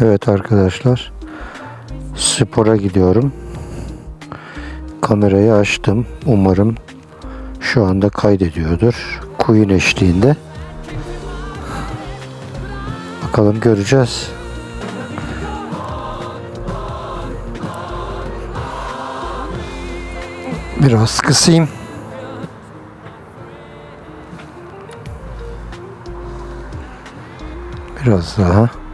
Evet arkadaşlar. Spora gidiyorum. Kamerayı açtım. Umarım şu anda kaydediyordur. Queen eşliğinde. Bakalım göreceğiz. Biraz kısayım. Biraz daha.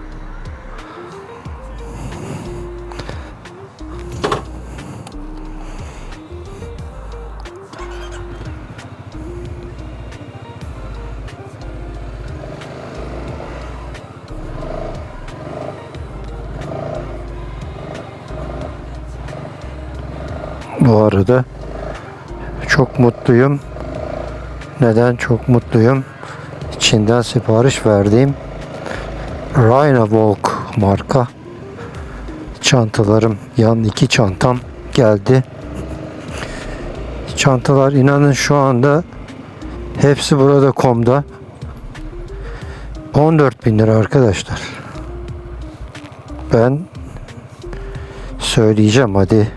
Bu arada çok mutluyum. Neden çok mutluyum? Çin'den sipariş verdiğim Rhino Walk marka çantalarım, yan iki çantam geldi. Çantalar inanın şu anda hepsi burada komda. 14 bin lira arkadaşlar. Ben söyleyeceğim hadi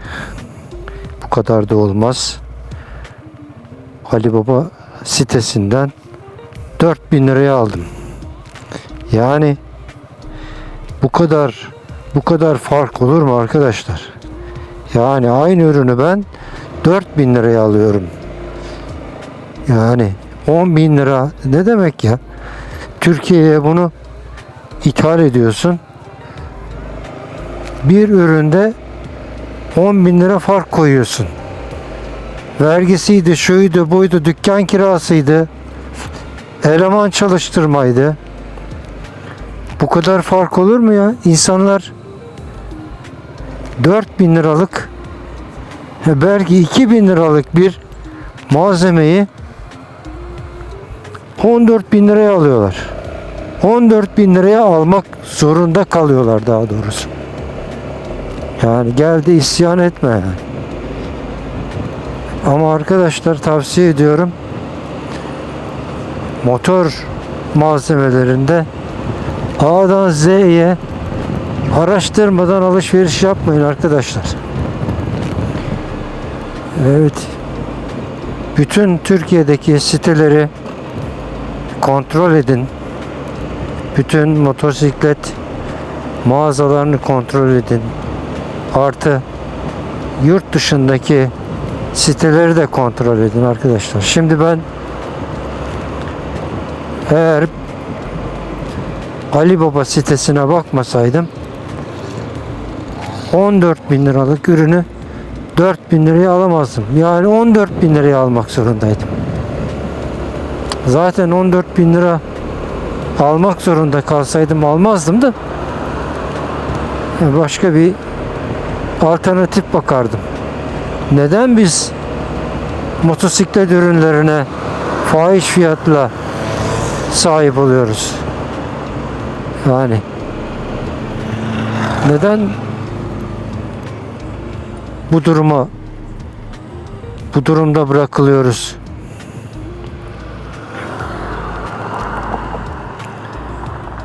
kadar da olmaz. Ali Baba sitesinden 4000 liraya aldım. Yani bu kadar bu kadar fark olur mu arkadaşlar? Yani aynı ürünü ben 4000 liraya alıyorum. Yani 10 bin lira ne demek ya? Türkiye'ye bunu ithal ediyorsun. Bir üründe 10 bin lira fark koyuyorsun. Vergisiydi, şuydu, buydu, dükkan kirasıydı, eleman çalıştırmaydı. Bu kadar fark olur mu ya? İnsanlar 4000 liralık e, belki 2000 liralık bir malzemeyi 14 bin liraya alıyorlar. 14 bin liraya almak zorunda kalıyorlar daha doğrusu. Yani geldi isyan etme. Ama arkadaşlar tavsiye ediyorum. Motor malzemelerinde A'dan Z'ye araştırmadan alışveriş yapmayın arkadaşlar. Evet. Bütün Türkiye'deki siteleri kontrol edin. Bütün motosiklet mağazalarını kontrol edin. Artı yurt dışındaki siteleri de kontrol edin arkadaşlar. Şimdi ben eğer Ali Baba sitesine bakmasaydım 14 bin liralık ürünü 4 bin liraya alamazdım. Yani 14 bin liraya almak zorundaydım. Zaten 14 bin lira almak zorunda kalsaydım almazdım da başka bir alternatif bakardım. Neden biz motosiklet ürünlerine fahiş fiyatla sahip oluyoruz? Yani neden bu duruma bu durumda bırakılıyoruz?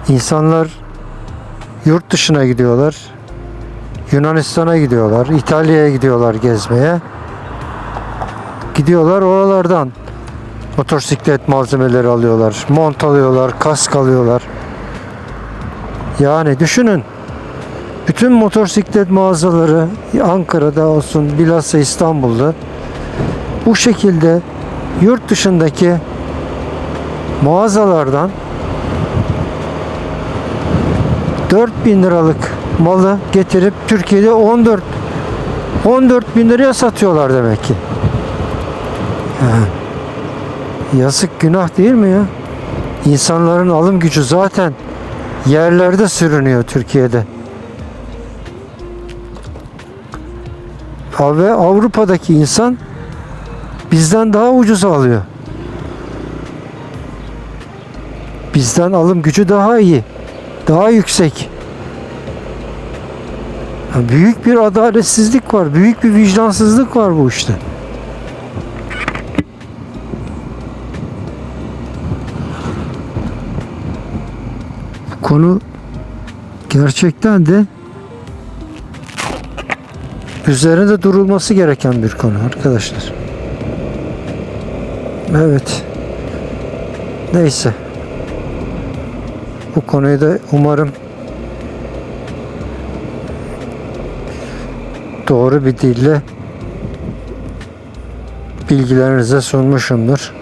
İnsanlar yurt dışına gidiyorlar. Yunanistan'a gidiyorlar, İtalya'ya gidiyorlar gezmeye. Gidiyorlar oralardan motosiklet malzemeleri alıyorlar, mont alıyorlar, kask alıyorlar. Yani düşünün bütün motosiklet mağazaları Ankara'da olsun bilhassa İstanbul'da bu şekilde yurt dışındaki mağazalardan 4000 liralık malı getirip Türkiye'de 14 14 bin liraya satıyorlar demek ki. Ha. Yazık günah değil mi ya? İnsanların alım gücü zaten yerlerde sürünüyor Türkiye'de. Ve Avrupa'daki insan bizden daha ucuz alıyor. Bizden alım gücü daha iyi. Daha yüksek. Büyük bir adaletsizlik var. Büyük bir vicdansızlık var bu işte. Konu gerçekten de üzerinde durulması gereken bir konu arkadaşlar. Evet. Neyse. Bu konuyu da umarım doğru bir dille bilgilerinize sunmuşumdur.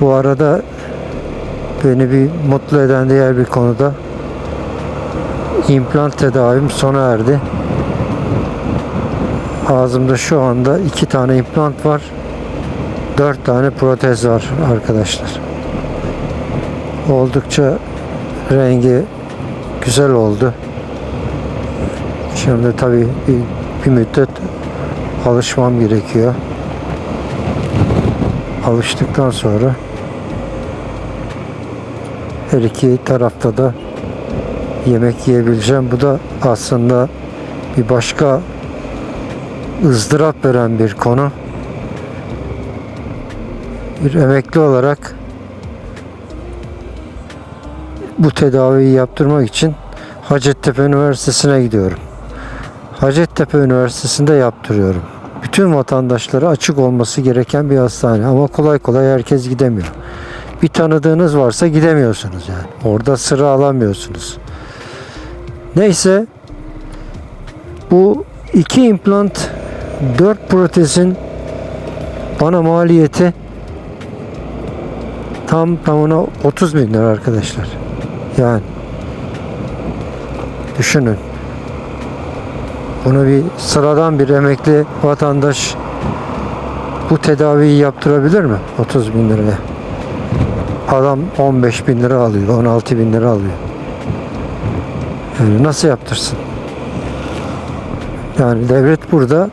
Bu arada beni bir mutlu eden diğer bir konuda implant tedavim sona erdi. Ağzımda şu anda iki tane implant var. Dört tane protez var arkadaşlar. Oldukça rengi güzel oldu. Şimdi tabii bir, bir müddet alışmam gerekiyor. Alıştıktan sonra her iki tarafta da yemek yiyebileceğim. Bu da aslında bir başka ızdırap veren bir konu. Bir emekli olarak bu tedaviyi yaptırmak için Hacettepe Üniversitesi'ne gidiyorum. Hacettepe Üniversitesi'nde yaptırıyorum. Bütün vatandaşlara açık olması gereken bir hastane ama kolay kolay herkes gidemiyor. Bir tanıdığınız varsa gidemiyorsunuz yani. Orada sıra alamıyorsunuz. Neyse bu iki implant dört protezin bana maliyeti tam tamına 30 bin lira arkadaşlar. Yani düşünün. Bunu bir sıradan bir emekli vatandaş bu tedaviyi yaptırabilir mi? 30 bin liraya. Adam 15 bin lira alıyor, 16 bin lira alıyor. Yani nasıl yaptırsın? Yani devlet burada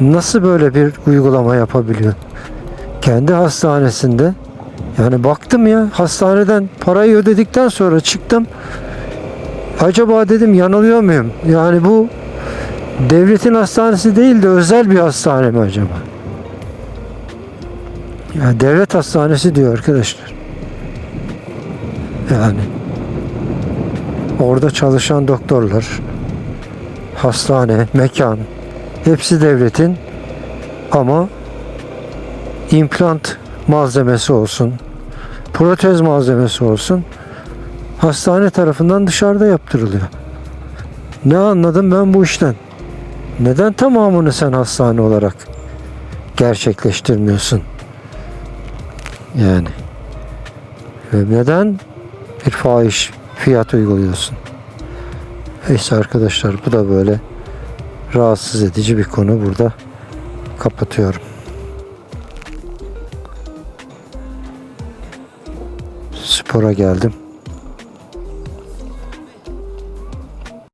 nasıl böyle bir uygulama yapabiliyor? Kendi hastanesinde yani baktım ya hastaneden parayı ödedikten sonra çıktım. Acaba dedim yanılıyor muyum? Yani bu devletin hastanesi değil de özel bir hastane mi acaba? Ya devlet hastanesi diyor arkadaşlar. Yani orada çalışan doktorlar, hastane, mekan hepsi devletin ama implant malzemesi olsun, protez malzemesi olsun hastane tarafından dışarıda yaptırılıyor. Ne anladım ben bu işten? Neden tamamını sen hastane olarak gerçekleştirmiyorsun? Yani. Ve neden bir fahiş fiyat uyguluyorsun? Neyse arkadaşlar bu da böyle rahatsız edici bir konu burada kapatıyorum. Spora geldim.